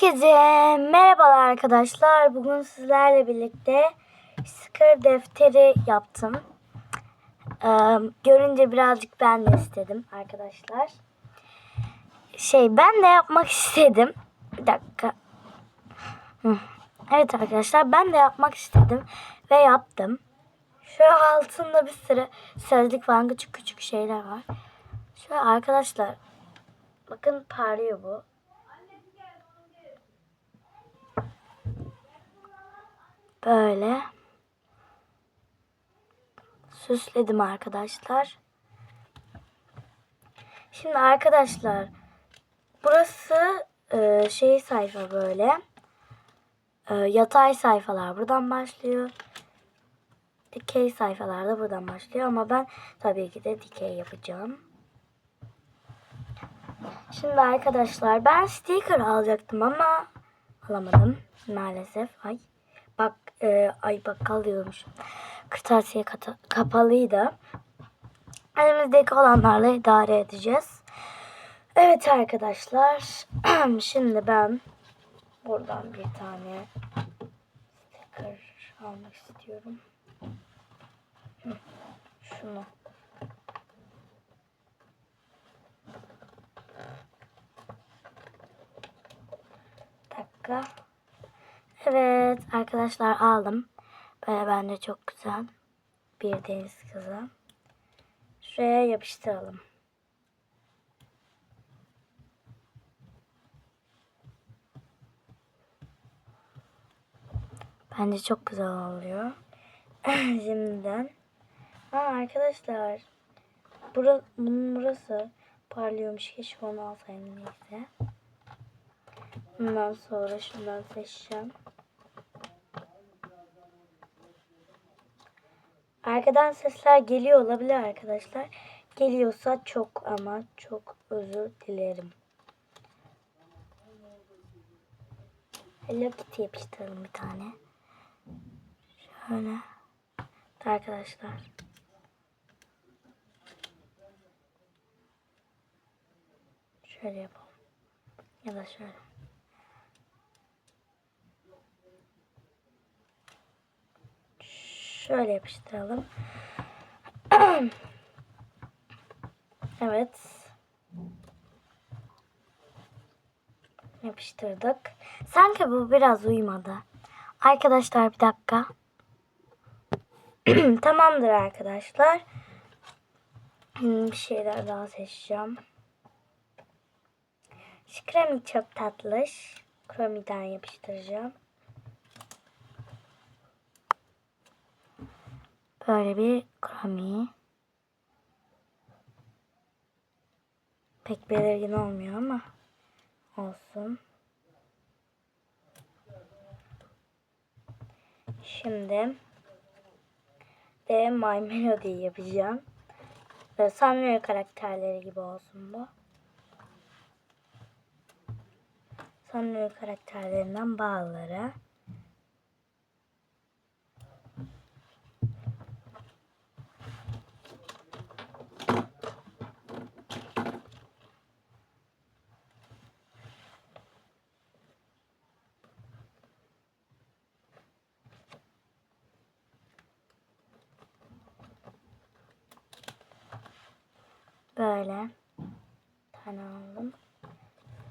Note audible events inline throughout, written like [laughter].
Herkese merhabalar arkadaşlar. Bugün sizlerle birlikte sticker defteri yaptım. Ee, görünce birazcık ben de istedim arkadaşlar. Şey ben de yapmak istedim. Bir dakika. Evet arkadaşlar ben de yapmak istedim ve yaptım. Şu altında bir sürü sözlük falan küçük küçük şeyler var. Şöyle arkadaşlar bakın parlıyor bu. Böyle süsledim arkadaşlar. Şimdi arkadaşlar burası e, şey sayfa böyle. E, yatay sayfalar buradan başlıyor. Dikey sayfalar da buradan başlıyor ama ben tabii ki de dikey yapacağım. Şimdi arkadaşlar ben sticker alacaktım ama alamadım maalesef. Ay bak e, ay bakkal diyormuşum. Kırtasiye kata- kapalıydı. Elimizdeki olanlarla idare edeceğiz. Evet arkadaşlar. [clears throat] Şimdi ben buradan bir tane sticker almak istiyorum. Şunu. Bir dakika. Evet arkadaşlar aldım. Böyle bence çok güzel. Bir deniz kızı. Şuraya yapıştıralım. Bence çok güzel oluyor. [laughs] Şimdiden. Aa arkadaşlar. Bura, bunun burası parlıyormuş. Keşke onu alsaydım neyse. Bundan sonra şundan seçeceğim. Arkadan sesler geliyor olabilir arkadaşlar. Geliyorsa çok ama çok özür dilerim. Hello Kitty yapıştıralım bir tane. Şöyle. Arkadaşlar. Şöyle yapalım. Ya da şöyle. Şöyle yapıştıralım. [clears throat] evet. Yapıştırdık. Sanki bu biraz uymadı. Arkadaşlar bir dakika. [clears throat] Tamamdır arkadaşlar. Hmm, Bir şeyler daha seçeceğim. Şu kremi çok tatlış. Kremiden yapıştıracağım. Böyle bir kremi. Pek belirgin olmuyor ama olsun. Şimdi de My Melody yapacağım. Böyle Sanrio karakterleri gibi olsun bu. Sanrio karakterlerinden bazıları. Böyle tane aldım.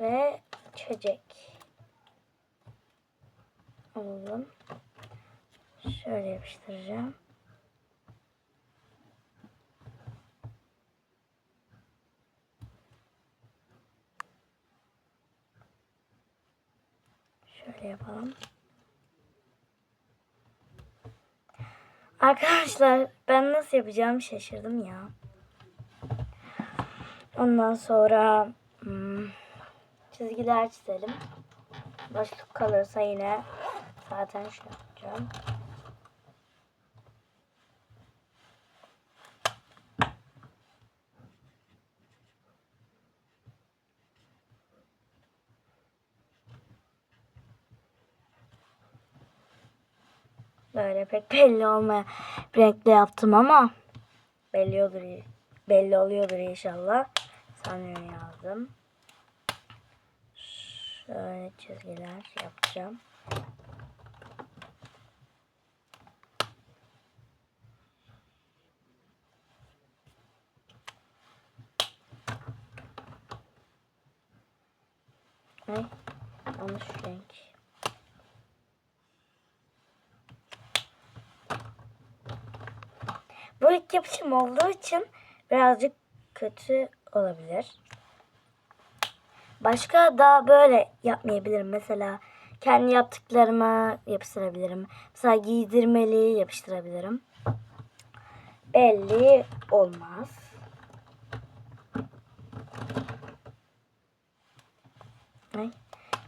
Ve çocuk aldım. Şöyle yapıştıracağım. Şöyle yapalım. Arkadaşlar ben nasıl yapacağımı şaşırdım ya. Ondan sonra hmm, çizgiler çizelim. Boşluk kalırsa yine zaten şunu yapacağım. Böyle pek belli olmayan bir renkle yaptım ama belli olur belli oluyordur inşallah. Sanıyorum yazdım. Şöyle çizgiler yapacağım. Ay, yanlış renk. Bu ilk yapışım olduğu için birazcık kötü olabilir. Başka da böyle yapmayabilirim. Mesela kendi yaptıklarıma yapıştırabilirim. Mesela giydirmeli yapıştırabilirim. Belli olmaz. Ay,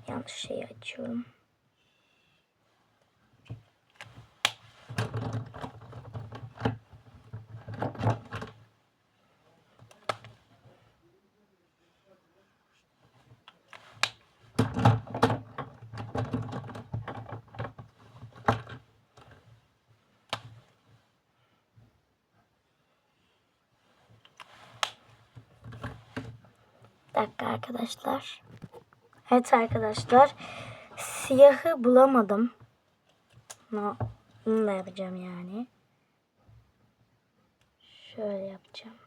yanlış şeyi açıyorum. Dakika arkadaşlar. Evet arkadaşlar. Siyahı bulamadım. No, bunu da yapacağım yani. Şöyle yapacağım.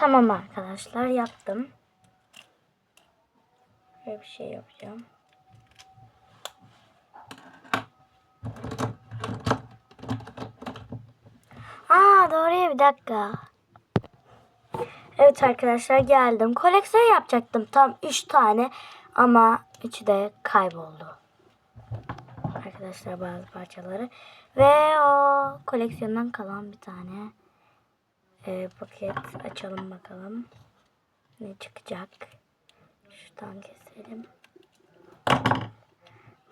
Tamam arkadaşlar yaptım. Böyle bir şey yapacağım. Aa doğruya bir dakika. Evet arkadaşlar geldim. Koleksiyon yapacaktım tam 3 tane ama üçü de kayboldu. Arkadaşlar bazı parçaları ve o koleksiyondan kalan bir tane e, paket açalım bakalım. Ne çıkacak? Şuradan keselim.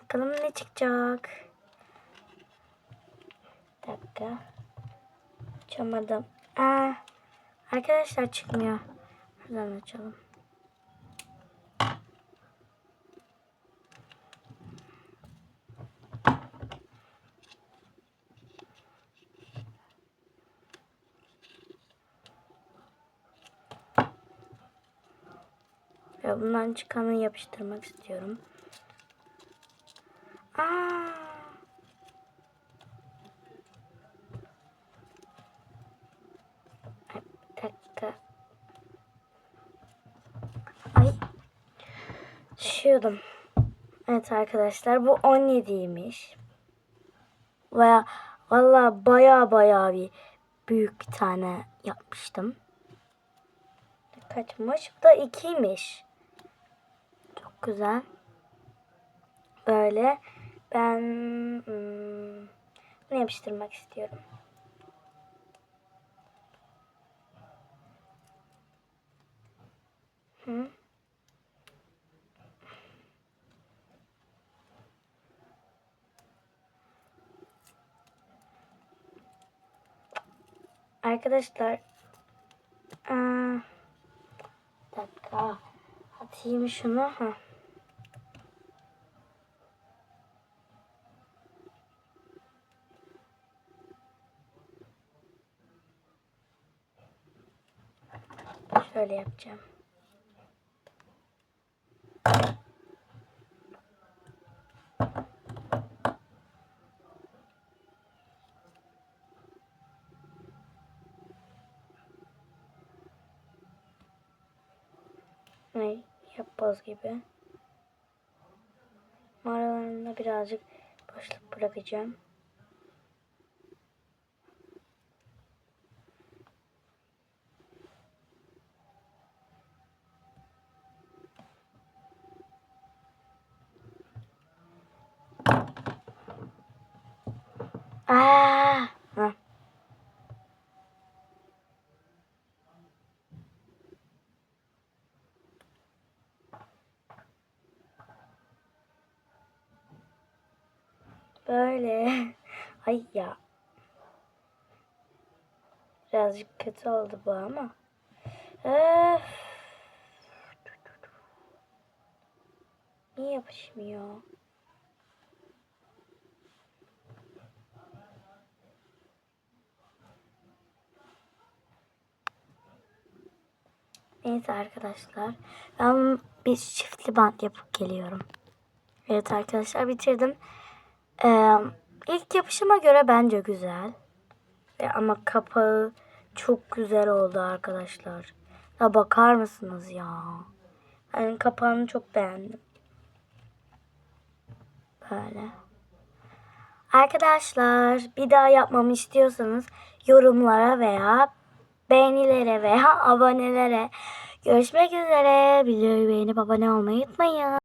Bakalım ne çıkacak. Bir dakika. Açamadım. Aa, arkadaşlar çıkmıyor. Şuradan açalım. Ve bundan çıkanı yapıştırmak istiyorum. Aa. Bir. Ay. Düşüyordum. Evet arkadaşlar bu 17'ymiş. Baya valla baya baya bir büyük bir tane yapmıştım. Kaçmış? Bu da 2'ymiş. Güzel. Böyle ben hmm, bunu yapıştırmak istiyorum. Hı. Arkadaşlar aa, dakika atayım şunu. Ha. Şöyle yapacağım. Ay, yapboz gibi. Aralarında birazcık boşluk bırakacağım. Aa, heh. Böyle. [laughs] Ay ya. Birazcık kötü oldu bu ama. Öf. Niye yapışmıyor? Neyse arkadaşlar. Ben bir çiftli bant yapıp geliyorum. Evet arkadaşlar bitirdim. Ee, ilk yapışıma göre bence güzel. Ve ama kapağı çok güzel oldu arkadaşlar. Ya bakar mısınız ya? Ben kapağını çok beğendim. Böyle. Arkadaşlar bir daha yapmamı istiyorsanız yorumlara veya beğenilere veya [laughs] abonelere görüşmek üzere. Videoyu beğenip abone olmayı unutmayın.